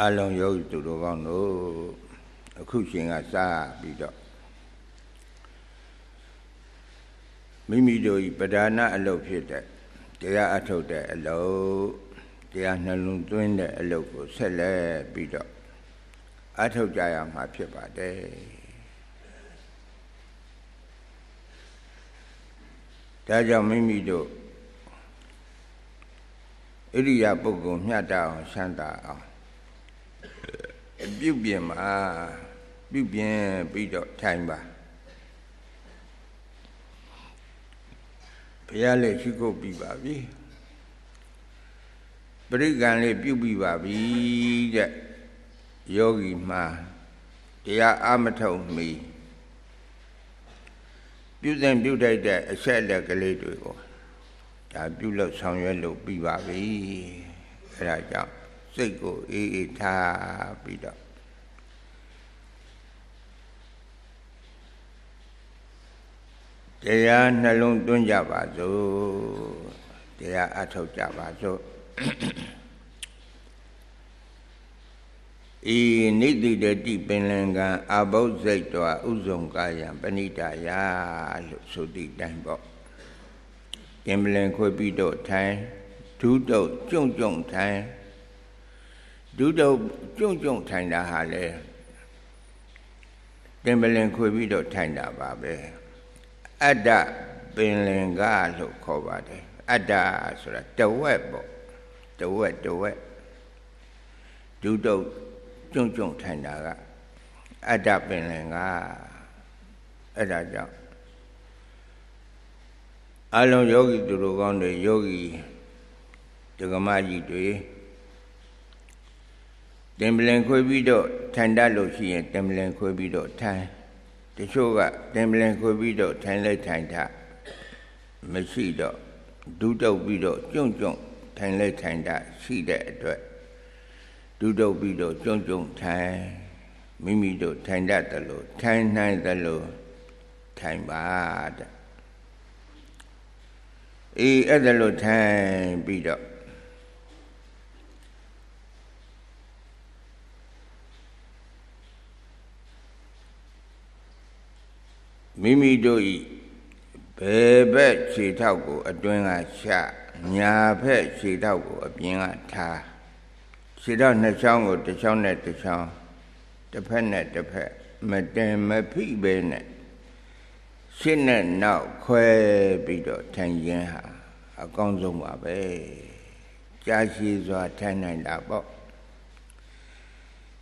အလုံးယောဂီသူတော်ကောင်းတို့အခုရှင်ကစပြီးတော့မိမိတို့ဤပဒါနာအလုပ်ဖြစ်တဲ့တရားအထုတ်တဲ့အလုပ်တရားနှလုံးသွင်းတဲ့အလုပ်ကိုဆက်လက်ပြီးတော့အထုတ်ကြရမှာဖြစ်ပါတယ်ဒါကြောင့်မိမိတို့ဣရိယာပုဂ္ဂိုလ်မျှတအောင်ရှမ်းသာအောင် ပြုပြင်မှာပြုပြင်ပြီးတော့ထိုင်ပါဘုရားလည်းရှိခိုးပြီးပါပြီပရိကံလေးပြုပြီးပါပြီတဲ့ယောဂီမှာတရားအမထုံမီပြုစဉ်ပြုထိုက်တဲ့အဆက်အလက်ကလေးတွေကိုဒါပြုလို့ဆောင်ရွက်လို့ပြီးပါပြီအဲဒါကြောင့် စိတ်ကိုအေးအေးထားပြီးတော့တရားနှလုံးသွင်းကြပါစို့တရားအထောက်ကြပါစို့ဤနိတိတတိပင်လင်ကံအဘုဇ္ဇိတ်တောဥဇုံကာယံပဏိတယလို့ဆိုသည့်တိုင်ပေါ့ကင်ပလင်ခွေပြီးတော့ထိုင်ဒုတုတ်ကြုံကြုံထိုင် ဒုတုတ်ကြုံကြုံထိုင်တာဟာလေကင်ပလင်ခွေပြီးတော့ထိုင်တာပါပဲအတ္တပင်လင်ကလို့ခေါ်ပါတယ်အတ္တဆိုတာတဝက်ပေါ့တဝက်တဝက်ဒုတုတ်ကြုံကြုံထိုင်တာကအတ္တပင်လင်ကအဲ့ဒါကြောင့်အလုံးယောဂီသူတို့ကောင်းတွေယောဂီဒကမကြီးတွေ တင်ပလင်ခွေးပြီးတော့ထိုင်တတ်လို့ရှိရင်တင်ပလင်ခွေးပြီးတော့ထိုင်တချို့ကတင်ပလင်ခွေးပြီးတော့ထိုင်လိုက်ထိုင်ထမရှိတော့ဒူးတုပ်ပြီးတော့ကြုံကြုံထိုင်လိုက်ထိုင်တာရှိတဲ့အတွက်ဒူးတုပ်ပြီးတော့ကြုံကြုံထိုင်မိမိတို့ထိုင်တတ်တယ်လို့ထိုင်နိုင်တယ်လို့ထိုင်ပါတဲ့အေးအဲ့ဒါလို့ထိုင်ပြီးတော့ မိမိတို့ဤဘယ်ဘက်ခြေထောက်ကို အတွင်းကရှညာဘက်ခြေထောက်ကို အပြင်ကထားခြေထောက်နှစ်ချောင်းကိုတစ်ချောင်းနဲ့တစ်ချောင်းတစ်ဖက်နဲ့တစ်ဖက်မတင်မဖိပဲနဲ့ရှင်းနဲ့နောက်ခွဲပြီးတော့ထိုင်ခြင်းဟာအကောင်းဆုံးပါပဲကြာရှည်စွာထိုင်နိုင်တာပေါ့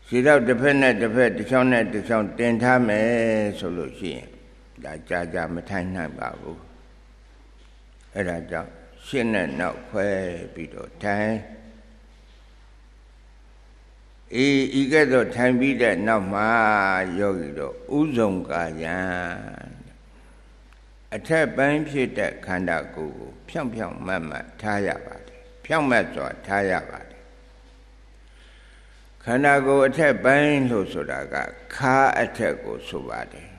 ခြေထောက်တစ်ဖက်နဲ့တစ်ဖက်တစ်ချောင်းနဲ့တစ်ချောင်းတင်ထားမယ်ဆိုလို့ရှိရင် ဒါကြာကြာမထိုင်နိုင်ပါဘူးအဲ့ဒါကြောင့်ရှင်းနဲ့နောက်ခွဲပြီးတော့ထိုင်အေးဤကဲ့သို့ထိုင်ပြီးတဲ့နောက်မှာယောဂီတို့ဥဇုံကာယံအထက်ပိုင်းဖြစ်တဲ့ခန္ဓာကိုယ်ကိုဖြောင့်ဖြောင့်မတ်မတ်ထားရပါတယ်ဖြောင့်မတ်စွာထားရပါတယ်ခန္ဓာကိုယ်အထက်ပိုင်းလို့ဆိုတာကခါအထက်ကိုဆိုပါတယ်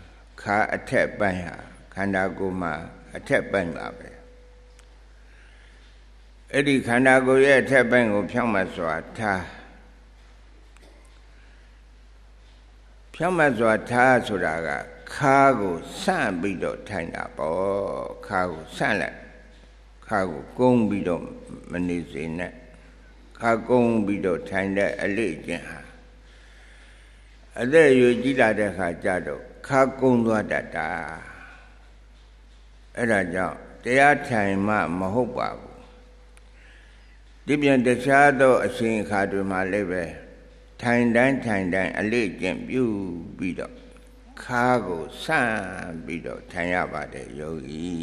ခါအထက်ပိုင်းဟာခန္ဓာကိုယ်မှာအထက်ပိုင်းပါပဲအဲ့ဒီခန္ဓာကိုယ်ရဲ့အထက်ပိုင်းကို ဖြောင့်မတ်စွာထားဖြောင့်မတ်စွာထားဆိုတာကခါကိုဆန့်ပြီးတော့ထိုင်တာပေါ့ခါကိုဆန့်လိုက်ခါကိုကုန်းပြီးတော့မနေစေနဲ့ခါကုန်းပြီးတော့ထိုင်တဲ့အလေးကျင့်ဟာအသက်အရွယ်ကြီးလာတဲ့ခါကျတော့ ခါကုန်းသွားတတ်တာအဲ့ဒါကြောင့်တရားထိုင်မှမဟုတ်ပါဘူးဒီပြန်တခြားသောအရှင်အခါတွေမှာလည်းပဲထိုင်တိုင်းထိုင်တိုင်းအလေးကျင့်ပြုပြီးတော့ခါကိုဆန့်ပြီးတော့ထိုင်ရပါတယ်ယောဂီ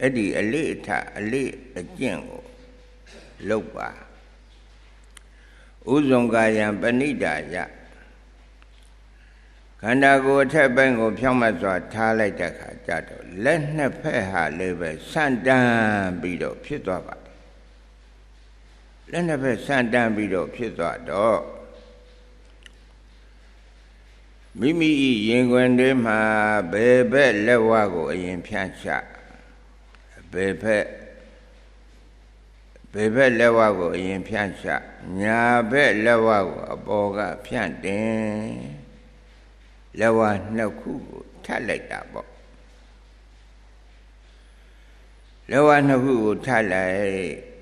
အဲ့ဒီအလေးအထအလေးအကျင့်ကိုလုပ်ပါဥဇုံကာယံပဏိတာယ ခန္ဓာကိုယ်အထက်ပိုင်းကို ဖြောင်းမစွာထားလိုက်တဲ့အခါကျတော့လက်နှစ်ဖက်ဟာလည်းပဲဆန့်တန်းပြီးတော့ဖြစ်သွားပါတယ်လက်နှစ်ဖက်ဆန့်တန်းပြီးတော့ဖြစ်သွားတော့မိမိဤရင်ခွင်ထဲမှာဘယ်ဘက်လက်ဝါးကို အရင်ဖြန့်ချဘယ်ဘက်ဘယ်ဘက်လက်ဝါးကိုအရင်ဖြန့်ချညာဘက်လက်ဝါးကိုအပေါ်ကဖြန့်တင် လက်ဝါးနှစ်ခုကိုထပ်လိုက်တာပေါ့လက်ဝါးနှစ်ခုကိုထပ်လိုက်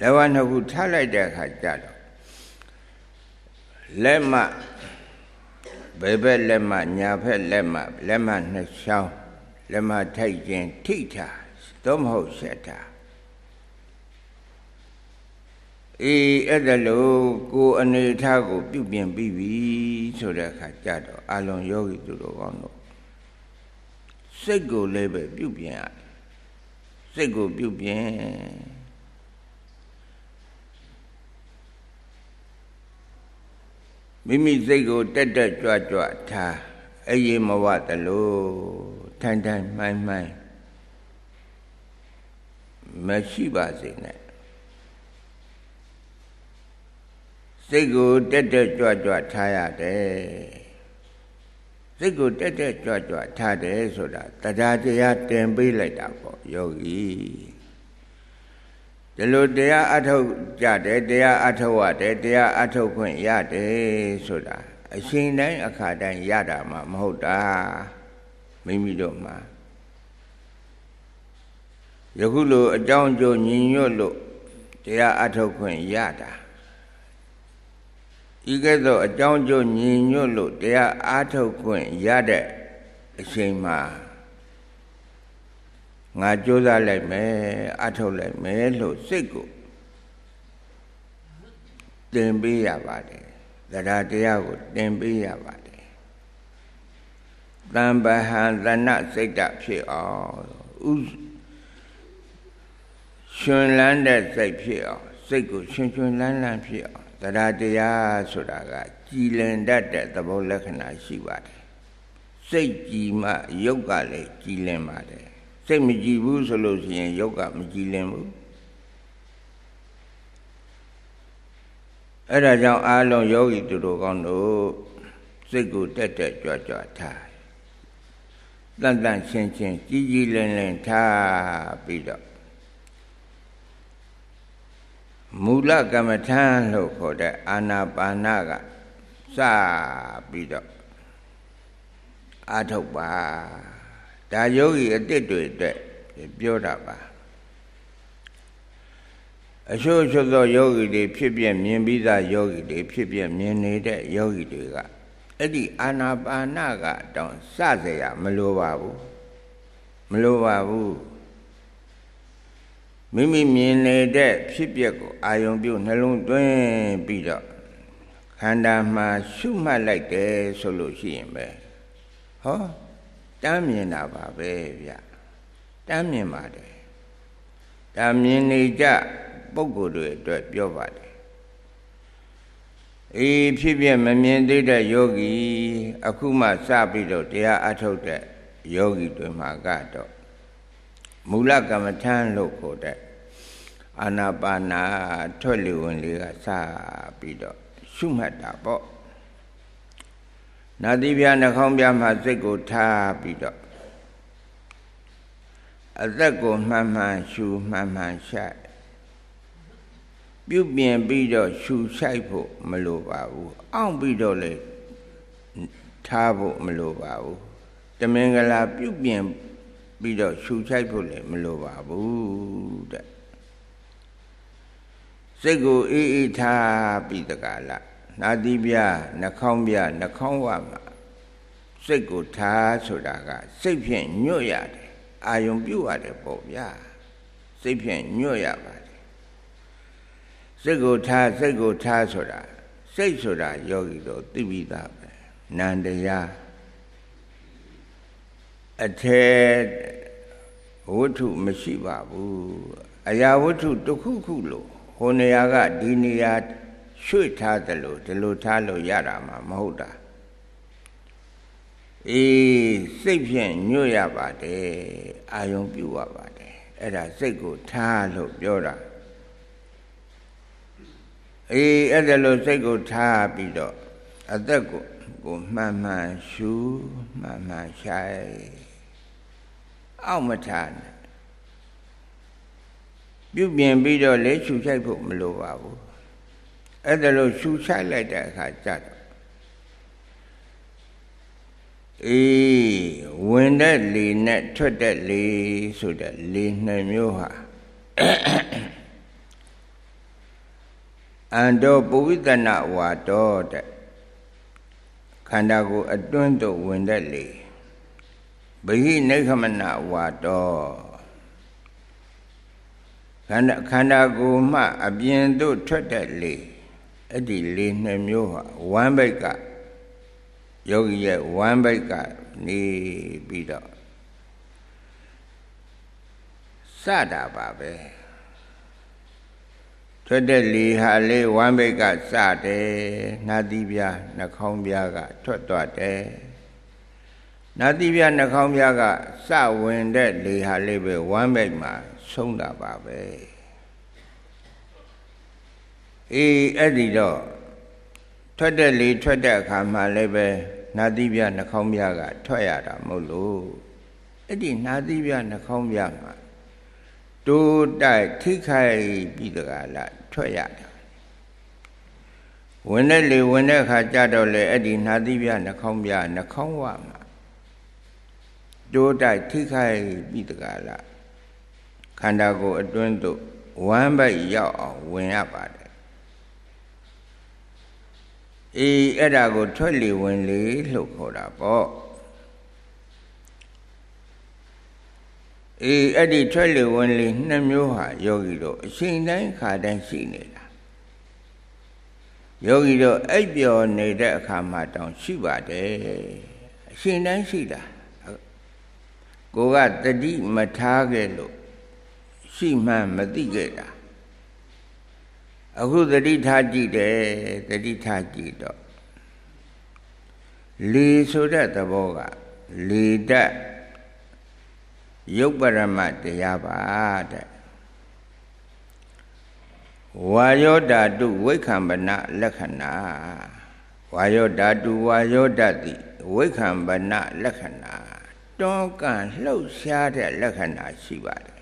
လက်ဝါးနှစ်ခုထပ်လိုက်တဲ့အခါကျတော့လက်မဘယ်ဘက်လက်မညာဘက်လက်မလက်မနှစ်ချောင်းလက်မထိုက်ခြင်းထိတာသို့မဟုတ်ဆက်တာ အေးအဲ့ဒါလို့ကိုအနေထားကို ပြုပြင်ပြီးပြီဆိုတဲ့အခါကြတော့အလုံးယောဂီသူတို့ကောင်းတော့စိတ်ကိုလည်းပဲပြုပြင်ရစိတ်ကိုပြုပြင်မိမိစိတ်ကိုတက်တက်ကြွကြွထားအေးမဝတလို့ထိုင်ထိုင်မှိုင်းမှိုင်းမရှိပါစေနဲ့ စိတ်ကိုတက်တက်ကြွကြွထားရတယ်စိတ်ကိုတက်တက်ကြွကြွထားတယ်ဆိုတာတရားတရားတင်ပေးလိုက်တာပေါ့ယောဂီဒီလိုတရားအထုတ်ကြတယ်တရားအထုတ်ရတယ်တရားအထုတ်ခွင့်ရတယ်ဆိုတာအရှင်တိုင်းအခါတိုင်းရတာမှမဟုတ်တာမိမိတို့မှာယခုလိုအကြောင်းကြိုညီညွတ်လို့တရားအထုတ်ခွင့်ရတာ ဤကဲ့သို့အကြောင်းကျိုးညီညွတ်လို့တရားအားထုတ်ခွင့်ရတဲ့အချိန်မှာငါကြိုးစားလိုက်မယ်အားထုတ်လိုက်မယ်လို့စိတ်ကိုတင်ပေးရပါတယ်တရားတရားကိုတင်ပေးရပါတယ်တံပဟံသနစိတ်တဖြစ်အောင်ဥရှင်လန်းတဲ့စိတ်ဖြစ်အောင်စိတ်ကိုရှင်ရှင်လန်းလန်းဖြစ်အောင် တရားတရားဆိုတာကကြည်လင်တတ်တဲ့သဘောလက္ခဏာရှိပါတယ်စိတ်ကြည်မှယုတ်ကလည်းကြည်လင်ပါတယ်စိတ်မကြည်ဘူးဆိုလို့ရှိရင်ယုတ်ကမကြည်လင်ဘူးအဲ့ဒါကြောင့်အားလုံးယောဂီတို့တို့ကောင်းတို့စိတ်ကိုတက်တက်ကြွကြွထားတန်တန်ရှင်းရှင်းကြည်ကြည်လင်လင်ထားပြီးတော့ မူလကမ္မထံလို့ခေါ်တဲ့အာနာပါနကစပြီးတော့အာထုတ်ပါဒါယောဂီအစ်စ်တွေအတွက်ပြောတာပါအချို့ချို့သောယောဂီတွေဖြစ်ပြမြင်ပြီးသားယောဂီတွေဖြစ်ပြမြင်နေတဲ့ယောဂီတွေကအဲ့ဒီအာနာပါနကတောင်စเสียမလိုပါဘူးမလိုပါဘူး မိမိမြင်နေတဲ့ဖြစ်ပျက်ကိုအာယုံပြုနှလုံးသွင်းပြီးတော့ခန္ဓာမှာရှုမှတ်လိုက်တယ်ဆိုလို့ရှိရင်ပဲဟောတမ်းမြင်တာပါပဲဗျတမ်းမြင်ပါတယ်ဒါမြင်နေကြပုဂ္ဂိုလ်တွေအတွက်ပြောပါတယ်အေးဖြစ်ပြမမြင်သေးတဲ့ယောဂီအခုမှစပြီးတော့တရားအထုတ်တဲ့ယောဂီတွေမှာကတော့ မူလကမ္မထမ်းလို့ခေါ်တဲ့အာနာပါနာထွက်လေဝင်လေးကစပြီးတော့ရှုမှတ်တာပေါ့နာတိပြနှာခေါင်းပြမှာစိတ်ကိုထားပြီးတော့အသက်ကိုမှန်မှန်ရှုမှန်မှန်ရှိုက်ပြုပြင်ပြီးတော့ရှုရှိုက်ဖို့မလိုပါဘူးအောင့်ပြီးတော့လေထားဖို့မလိုပါဘူးတမင်္ဂလာပြုပြင် ပြီးတော့ရှူချိုက်ဖို့လည်းမလိုပါဘူးတဲ့စိတ်ကိုအေးအေးထားပြီးတကလားနာတိပြနှာခေါင်းပြနှာခေါင်းဝမှာစိတ်ကိုထားဆိုတာကစိတ်ဖြင့်ညွတ်ရတယ်အာယုံပြုတ်ရတယ်ပေါ့ဗျာစိတ်ဖြင့်ညွတ်ရပါတယ်စိတ်ကိုထားစိတ်ကိုထားဆိုတာစိတ်ဆိုတာယောဂီတို့သိပြီးသားပဲနန္တရား အထေဝတ္ထုမရှိပါဘူးအရာဝတ္ထုတစ်ခုခုလို့ဟိုနေရာကဒီနေရာရွှေ့ထားတယ်လို့ဒီလိုထားလို့ရတာမှမဟုတ်တာအေးစိတ်ဖြင့်ညွတ်ရပါတယ်အာယုံပြုရပါတယ်အဲ့ဒါစိတ်ကိုထားလို့ပြောတာအေးအဲ့ဒါလို့စိတ်ကိုထားပြီးတော့အသက်ကိုကိုမှန်မှန်ရှုမှန်မှန်ရှိုက် အောက်မထားနဲ့ပပြုပြင်ပြီးတော့လေရှူချိုက်ဖို့မလိုပါဘူးအဲ့ဒါလို့ရှူချိုက်လိုက်တဲ့အခါကျတော့အေးဝင်တဲ့လေနဲ့ထွက်တဲ့လေဆိုတဲ့လေနှစ်မျိုးဟာအန္တောပုဝိတနာဝါတော်တဲ့ခန္ဓာကိုယ်အတွင်းသို့ဝင်တဲ့လေ ဘိဟိနိခမနဝါတော်ခန္ဓာခန္ဓာကိုယ်မှအပြင်သို့ထွက်တဲ့လေအဲ့ဒီလေနှစ်မျိုးဟာဝမ်းဘိတ်ကယောဂီရဲ့ဝမ်းဘိတ်ကနေပြီးတော့စတာပါပဲထွက်တဲ့လေဟာလေဝမ်းဘိတ်ကစတယ်နှာသီးပြားနှာခေါင်းပြားကထွက်သွားတယ် နှာသီးပြားနှာခေါင်းပြားကစဝင်တဲ့လေဟာလေးပဲဝမ်းဘိတ်မှာဆုံးတာပါပဲအေးအဲ့ဒီတော့ထွက်တဲ့လေထွက်တဲ့အခါမှာလည်းပဲနာသီးပြနှာခေါင်းပြကထွက်ရတာမဟုတ်လို့အဲ့ဒီနာသီးပြနှာခေါင်းပြမှာတိုးတိုက်ထိခိုက်ပြီးတကလားထွက်ရတယ်ဝင်တဲ့လေဝင်တဲ့အခါကြတော့လေအဲ့ဒီနာသီးပြနှာခေါင်းပြနှာခေါင်းဝမှာ တိုးတိုက်ထိခိုက်ပြီးတကလားခန္ဓာကိုယ်အတွင်းသို့ဝမ်းဘက်ရောက်အောင်ဝင်ရပါတယ်အေးအဲ့ဒါကိုထွက်လေဝင်လေလို့ခေါ်တာပေါ့အေးအဲ့ဒီထွက်လေဝင်လေနှစ်မျိုးဟာယောဂီတို့အချိန်တိုင်းခါတိုင်းရှိနေတာယောဂီတို့အိပ်ပျော်နေတဲ့အခါမှာတောင်ရှိပါတယ်အချိန်တိုင်းရှိတာ ကိုကတတိမထားခဲ့လို့ရှိမှမသိခဲ့တာအခုသတိထားကြည့်တယ်သတိထားကြည့်တော့လေဆိုတဲ့သဘောကလေတတ်ယုတ်ပရမတရားပါတဲ့ဝါယောဓာတုဝိခံပနလက္ခဏာဝါယောဓာတုဝါယောဓာတိဝိခံပနလက္ခဏာ တွန်းကန်လှုပ်ရှားတဲ့လက္ခဏာရှိပါတယ်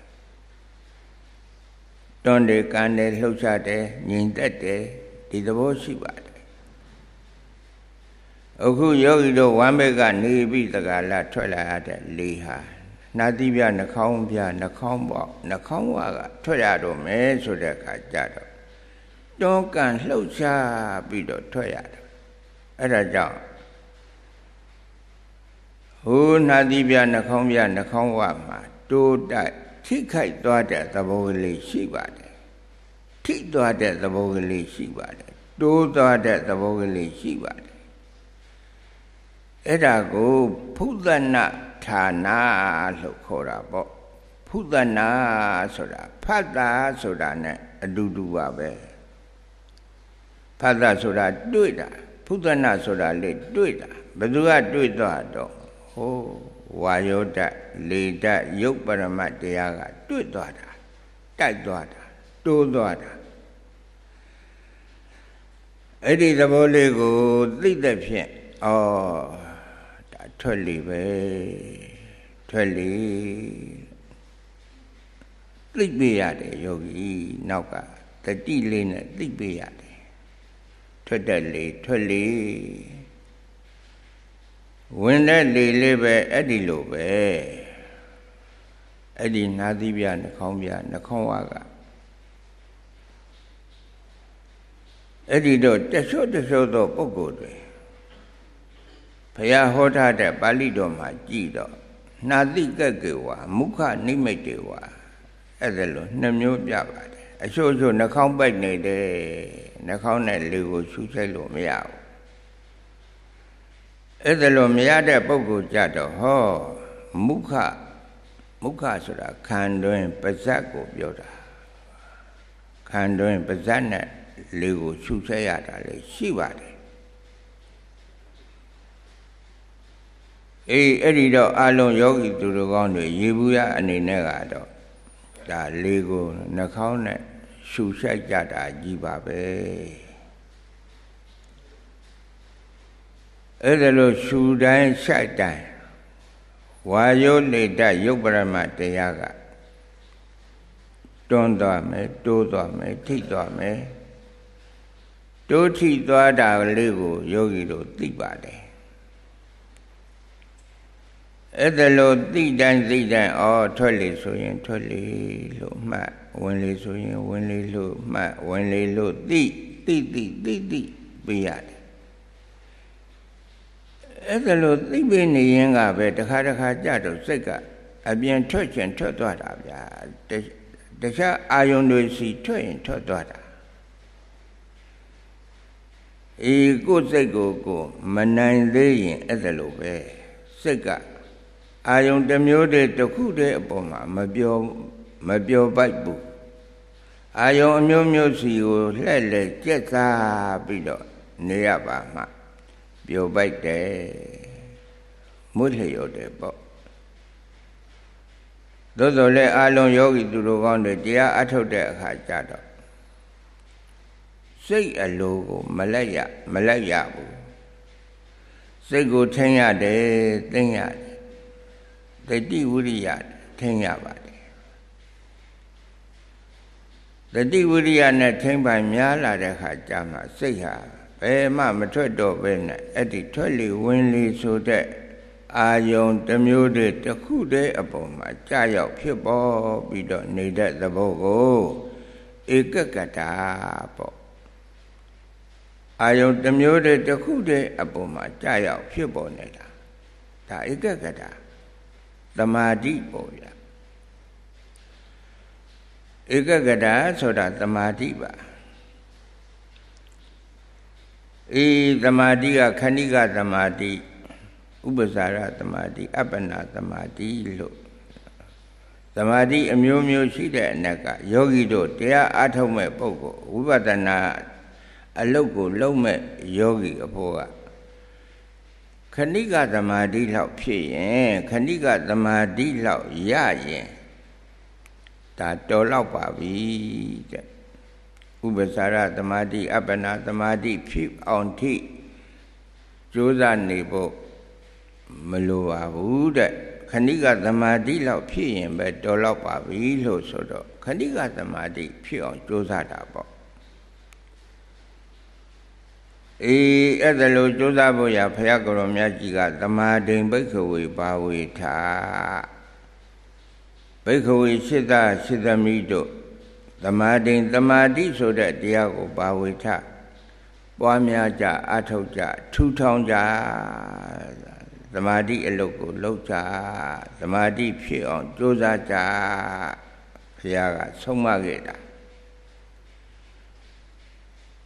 တွန်းတယ်ကန်တယ်လှုပ်ရှားတယ်ငြိမ်သက်တယ်ဒီသဘောရှိပါတယ်အခုယောဂီတို့ဝမ်းဘက်ကနေပြီးတကလာထွက်လာရတဲ့လေဟာနာတိပြနှာခေါင်းပြနှာခေါင်းပေါက်နှာခေါင်းဝါကထွက်ရတော့မယ်ဆိုတဲ့အခါကျတော့တွန်းကန်လှုပ်ရှားပြီးတော့ထွက်ရတယ်အဲ့ဒါကြောင့် ဟိုနာတိပြနှာခေါင်းပြနှာခေါင်းဝါမှာတိုးတိုက်ထိခိုက်သွားတဲ့သဘောကလေးရှိပါတယ်ထိသွားတဲ့သဘောကလေးရှိပါတယ်တိုးသွားတဲ့သဘောကလေးရှိပါတယ်အဲ့ဒါကိုဖုဒနာဌာနာလို့ခေါ်တာပေါ့ဖုဒနာဆိုတာဖတ်တာဆိုတာ ਨੇ အတူတူပါပဲဖတ်တာဆိုတာတွေ့တာဖုဒနာဆိုတာလေတွေ့တာဘယ်သူကတွေ့သွားတော့ ဟိုဝါယောဓာတ်လေဓာတ်ရုပ်ပရမတ်တရားကတွေ့သွားတာတိုက်သွားတာတိုးသွားတာအဲ့ဒီသဘောလေးကိုသိတဲ့ဖြင့်ဩဒါထွက်လေပဲထွက်လေသိပေးရတယ်ယောဂီနောက်ကတတိလေးနဲ့သိပေးရတယ်ထွက်တဲ့လေထွက်လေ ဝင်တဲ့လေလေးပဲအဲ့ဒီလိုပဲအဲ့ဒီနာသီးပြနှာခေါင်းပြနှာခေါင်းဝါကအဲ့ဒီတော့တဆွတ်တဆွတ်သောပုဂ္ဂိုလ်တွေဘုရားဟောထားတဲ့ပါဠိတော်မှာကြည်တော့နာတိကက်ကေဝါမုခနိမိတ်တေဝါအဲ့ဒါလို့နှစ်မျိုးပြပါတယ်အချို့ချို့နှာခေါင်းပိုက်နေတယ်နှာခေါင်းနဲ့လေကိုရှူချိုက်လို့မရဘူး အဲ့ဒါလို့မရတဲ့ပုဂ္ဂိုလ်ကြတော့ဟောမုခမုခဆိုတာခံတွင်ပါဇက်ကိုပြောတာခံတွင်ပါဇက်နဲ့လေကိုရှုဆက်ရတာလေရှိပါတယ်အေးအဲ့ဒီတော့အလုံးယောဂီသူတို့ကောင်းတွေရေဘူးရအနေနဲ့ကတော့ဒါလေကိုနှာခေါင်းနဲ့ရှုဆက်ကြတာကြီးပါပဲ အဲ့ဒါလို့ရှူတိုင်းရှိုက်တိုင်းဝါယောနေတရုပ်ပရမတရားကတွန်းသွားမယ်တိုးသွားမယ်ထိသွားမယ်တိုးထိသွားတာလေးကိုယောဂီတို့သိပါတယ်အဲ့ဒါလို့သိတိုင်းသိတိုင်းအော်ထွက်လေဆိုရင်ထွက်လေလို့မှတ်ဝင်လေဆိုရင်ဝင်လေလို့မှတ်ဝင်လေလို့သိသိသိသိသိပြရတယ် အဲ့ဒါလို့သိပြနေရင်ကပဲတခါတခါကြတော့စိတ်ကအပြင်ထွက်ချင်ထွက်သွားတာဗျာတခြားအာယုန်တွေစီထွက်ရင်ထွက်သွားတာအေးကိုယ်စိတ်ကိုကိုမနိုင်သေးရင်အဲ့ဒါလို့ပဲစိတ်ကအာယုန်တစ်မျိုးတည်းတစ်ခုတည်းအပေါ်မှာမပြောမပြောပိုက်ဘူးအာယုံအမျိုးမျိုးစီကိုလှည့်လှည့်ကြက်စားပြီးတော့နေရပါမှ ပျော်ပိုက်တယ်မွတ်လျော်တယ်ပေါ့သို့တော်လည်းအာလုံးယောဂီသူတို့ကောင်းတွေတရားအထုတ်တဲ့အခါကျတော့စိတ်အလိုကိုမလက်ရမလက်ရဘူးစိတ်ကိုထင်ရတယ်သိရတယ်တတိဝိရိယထင်ရပါတယ်တတိဝိရိယနဲ့ထိမ့်ပိုင်များလာတဲ့ခါကျမှစိတ်ဟာ ဘယ်မှမထွက်တော့ပဲနဲ့အဲ့ဒီထွက်လေဝင်လေဆိုတဲ့အာယုံတစ်မျိုးတည်းတစ်ခုတည်းအပေါ်မှာကြာရောက်ဖြစ်ပေါ်ပြီးတော့နေတဲ့သဘောကိုဧကကတာပေါ့အာယုံတစ်မျိုးတည်းတစ်ခုတည်းအပေါ်မှာကြာရောက်ဖြစ်ပေါ်နေတာဒါဧကကတာသမာဓိပေါ့ဗျာဧကဂတာဆိုတာသမာဓိပါ အေးသမာဓိကခဏိကသမာဓိဥပ္ပဇာရသမာဓိအပ္ပနာသမာဓိလို့သမာဓိအမျိုးမျိုးရှိတဲ့အနက်ကယောဂီတို့တရားအားထုတ်မဲ့ပုဂ္ဂိုလ်ဝိပဿနာအလုတ်ကိုလုံးမဲ့ယောဂီအဖို့ကခဏိကသမာဓိလောက်ဖြစ်ရင်ခဏိကသမာဓိလောက်ရရင်ဒါတော်လောက်ပါပြီတဲ့ ဥပ္ပစာရသမာဓိအပ္ပနာသမာဓိဖြစ်အောင်ထိကြိုးစားနေဖို့မလိုပါဘူးတဲ့ခဏိကသမာဓိလောက်ဖြစ်ရင်ပဲတော်လောက်ပါပြီလို့ဆိုတော့ခဏိကသမာဓိဖြစ်အောင်ကြိုးစားတာပေါ့အေးအဲ့ဒါလို့ကြိုးစားဖို့ရဘုရားကိုရောမြတ်ကြီးကသမာဓိဘိက္ခဝေပါဝေထာဘိက္ခဝေစိတ္တစိတ္တမိတို့ သမာဓိသမာဓိဆိုတဲ့တရားကိုပါဝေထပွားများကြအထောက်ကြထူထောင်ကြသမာဓိအလုပ်ကိုလုပ်ကြသမာဓိဖြစ်အောင်ကြိုးစားကြဘုရားကဆုံးမခဲ့တာ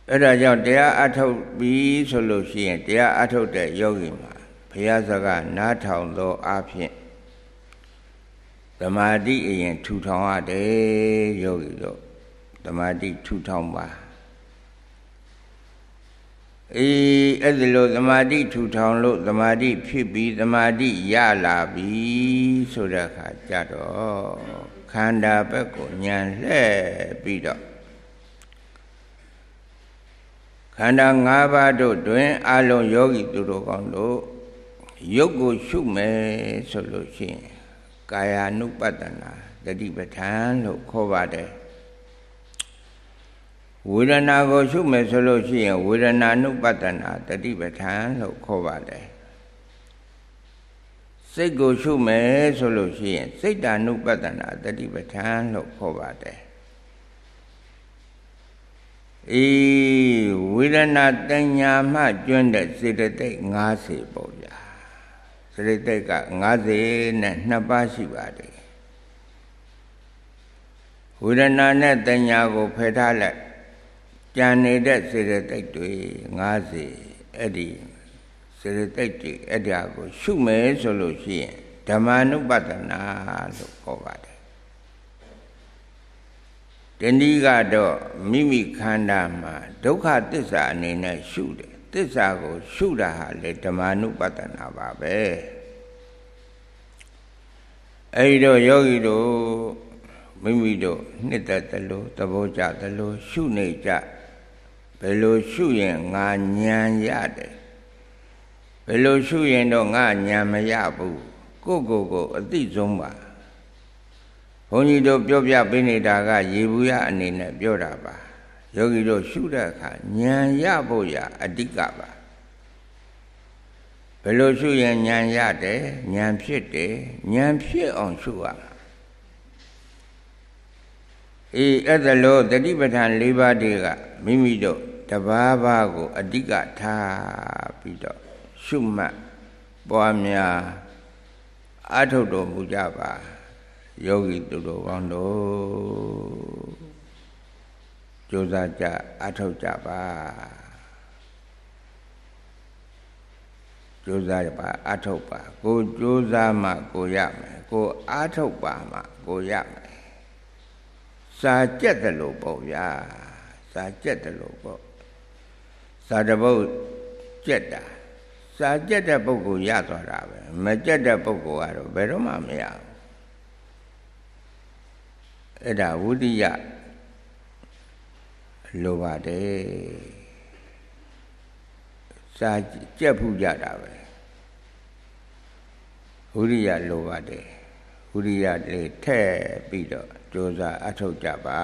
အဲ့ဒါကြောင့်တရားအထုတ်ပြီးဆိုလို့ရှိရင်တရားအထုတ်တဲ့ယောဂီမှာဘုရားစကားနားထောင်သောအဖြစ် သမာဓိအရင်ထူထောင်ရတယ်ယောဂီတို့သမာဓိထူထောင်ပါအေးအဲ့ဒီလိုသမာဓိထူထောင်လို့သမာဓိဖြစ်ပြီးသမာဓိရလာပြီဆိုတဲ့အခါကြတော့ခန္ဓာဘက်ကိုညံလှဲ့ပြီးတော့ခန္ဓာ၅ပါးတို့တွင်အလုံးယောဂီသူတို့ကောင်းတို့ရုပ်ကိုရှုမယ်ဆိုလို့ရှိရင် ကာယ ानु ပတ္တနာတတိပဋ္ဌာန်လို့ခေါ်ပါတယ်ဝေဒနာကိုရှုမယ်ဆိုလို့ရှိရင်ဝေဒနာ ानु ပတ္တနာတတိပဋ္ဌာန်လို့ခေါ်ပါတယ်စိတ်ကိုရှုမယ်ဆိုလို့ရှိရင်စိတ်တ ानु ပတ္တနာတတိပဋ္ဌာန်လို့ခေါ်ပါတယ်အေးဝေဒနာတညာမှကျွန်းတဲ့စေတသိက်50ပေါ့ဗျာ စရိတ်တိတ်က90နဲ့2ပါးရှိပါတယ်ဝေဒနာနဲ့တညာကိုဖယ်ထားလိုက်ကြံနေတဲ့စေတသိက်တွေ90အဲ့ဒီစေတသိက်တွေအဲ့ဒါကိုရှုမယ်ဆိုလို့ရှိရင်ဓမ္မာနုပဒနာလို့ခေါ်ပါတယ်တဏီကတော့မိမိခန္ဓာမှာဒုက္ခသစ္စာအနေနဲ့ရှုတယ် သစ္စာကို ရှုတာဟာလေဓမ္မာနုပတနာပါပဲအဲဒီတော့ယောဂီတို့မိမိတို့နှစ်သက်သလိုသဘောကျသလိုရှုနေကြဘယ်လိုရှုရင်ငါညံရတယ်ဘယ်လိုရှုရင်တော့ငါညံမရဘူးကိုကိုကိုအသိဆုံးပါဘဘုန်းကြီးတို့ပြောပြပေးနေတာက ရေဘူးရအနေနဲ့ပြောတာပါ ယောဂီတို့ရှုတဲ့အခါဉာဏ်ရဖို့ရအဓိကပါဘယ်လိုရှုရင်ဉာဏ်ရတယ်ဉာဏ်ဖြစ်တယ်ဉာဏ်ဖြစ်အောင်ရှုရမှာအေးအဲ့ဒါလို့တတိပဋ္ဌာန်၄ပါးတည်းကမိမိတို့တဘာဘာကိုအဓိကထားပြီးတော့ရှုမှတ်ပွားများအထုတ်တော်မူကြပါယောဂီသူတို့ကောင်းတို့ ကြိုးစားကြအထုတ်ကြပါကြိုးစားပါအထုတ်ပါ ကိုကြိုးစားမှကိုရမယ်ကိုအထုတ်ပါမှကိုရမယ်စာကြက်တယ်လို့ပေါ့ဗျာစာကြက်တယ်လို့ပေါ့စာတပုတ်ကြက်တာစာကြက်တဲ့ပုဂ္ဂိုလ်ရသွားတာပဲမကြက်တဲ့ပုဂ္ဂိုလ်ကတော့ဘယ်တော့မှမရဘူးအဲ့ဒါဝိရိယ လိုပါတယ်စာကြက်ဖူးကြတာပဲဝိရိယလိုပါတယ်ဝိရိယလေးထည့်ပြီးတော့ကြိုးစားအထောက်ကြပါ